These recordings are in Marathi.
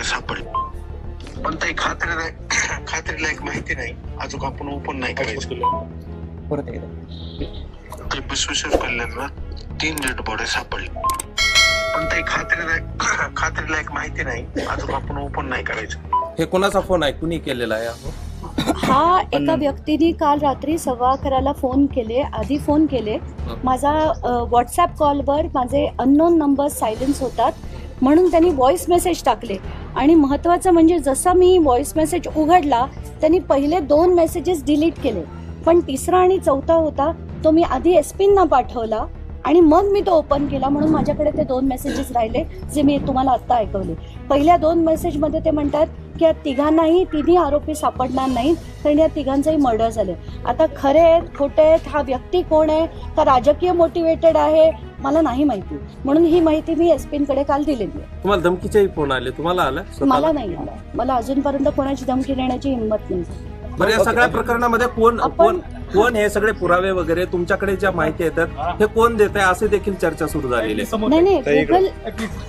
बॉडी सापडली. पण काही खात्री खात्रीलायक माहिती नाही. अजून आपण ओपन नाही करायचं परत एकदा. विश्वेश्वर कल्याणला तीन डेड बॉडी सापडली. पण काही खात्रीलायक खात्रीलायक माहिती नाही. अजून आपण ओपन नाही करायचं. हे कोणाचा फोन आहे? कुणी केलेला आहे? हा? हा एका व्यक्तीने काल रात्री सव्वा अकराला फोन केले. आधी फोन केले. माझा व्हॉट्सॲप कॉलवर माझे अननोन नंबर सायलेन्स होतात. म्हणून त्यांनी व्हॉइस मेसेज टाकले. आणि महत्त्वाचं म्हणजे जसा मी व्हॉइस मेसेज उघडला त्यांनी पहिले दोन मेसेजेस डिलीट केले. पण तिसरा आणि चौथा होता तो मी आधी एसपींना पाठवला. आणि मग मी तो ओपन केला म्हणून माझ्याकडे ते दोन मेसेजेस राहिले जे मी तुम्हाला आत्ता ऐकवले. पहिल्या दोन मेसेजमध्ये ते म्हणतात की या तिघांनाही तिन्ही आरोपी सापडणार नाहीत कारण या तिघांचंही मर्डर झाले आता खरे आहेत खोटे आहेत हा व्यक्ती कोण आहे का राजकीय मोटिवेटेड आहे मला नाही माहिती. म्हणून ही माहिती मी एस पींकडे काल दिलेली आहे. तुम्हाला धमकीचेही फोन आले तुम्हाला आला? मला नाही आला. मला अजूनपर्यंत कोणाची धमकी देण्याची हिंमत नाही. बरं या सगळ्या प्रकरणामध्ये कोण आपण- कोण कोण हे सगळे पुरावे वगैरे तुमच्याकडे ज्या माहिती येतात हे. कोण देत आहे? असे देखील चर्चा सुरू झालेली आहे. नाही नाही गुगल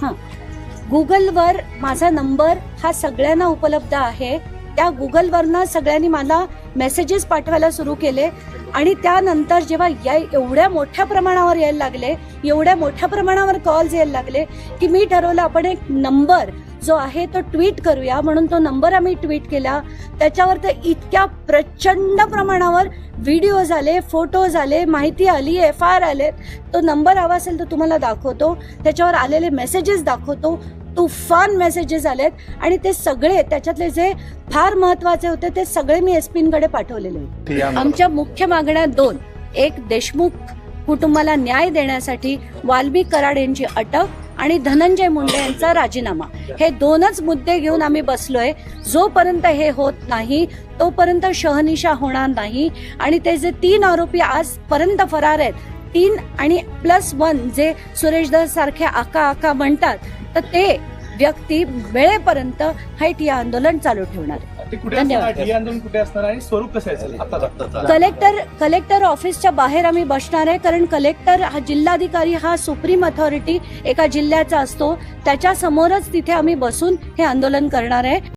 हां. गुगलवर माझा नंबर हा सगळ्यांना उपलब्ध आहे. त्या गुगलवरनं सगळ्यांनी मला मेसेजेस पाठवायला सुरू केले. आणि त्यानंतर जेव्हा या एवढ्या मोठ्या प्रमाणावर यायला लागले एवढ्या मोठ्या प्रमाणावर कॉल्स यायला लागले की मी ठरवलं आपण एक नंबर जो आहे तो ट्विट करूया म्हणून तो नंबर आम्ही ट्विट केला. त्याच्यावर तर इतक्या प्रचंड प्रमाणावर व्हिडिओ झाले फोटो झाले माहिती आली एफ आय आर आले. तो नंबर हवा असेल तर तुम्हाला दाखवतो. त्याच्यावर आलेले मेसेजेस दाखवतो. तुफान मेसेजेस आलेत. आणि ते सगळे त्याच्यातले जे फार महत्त्वाचे होते ते सगळे मी एस पींकडे पाठवलेले आमच्या मुख्य मागण्या दोन. एक देशमुख कुटुंबाला न्याय देण्यासाठी वाल्मिक कराड यांची अटक आणि धनंजय मुंडे यांचा राजीनामा. हे दोनच मुद्दे घेऊन आम्ही बसलोय. जोपर्यंत हे होत नाही तोपर्यंत शहनिशा होणार नाही. आणि ते जे तीन आरोपी आजपर्यंत फरार आहेत तीन आणि प्लस वन जे सुरेश दर सारखे आका आका म्हणतात तर ते व्यक्ती वेळेपर्यंत हे ठिय्या आंदोलन चालू ठेवणार. कलेक्टर कलेक्टर ऑफिसच्या बाहेर आम्ही बसणार आहे कारण कलेक्टर हा जिल्हाधिकारी हा सुप्रीम अथॉरिटी एका जिल्ह्याचा असतो. त्याच्या समोरच तिथे आम्ही बसून हे आंदोलन करणार आहे.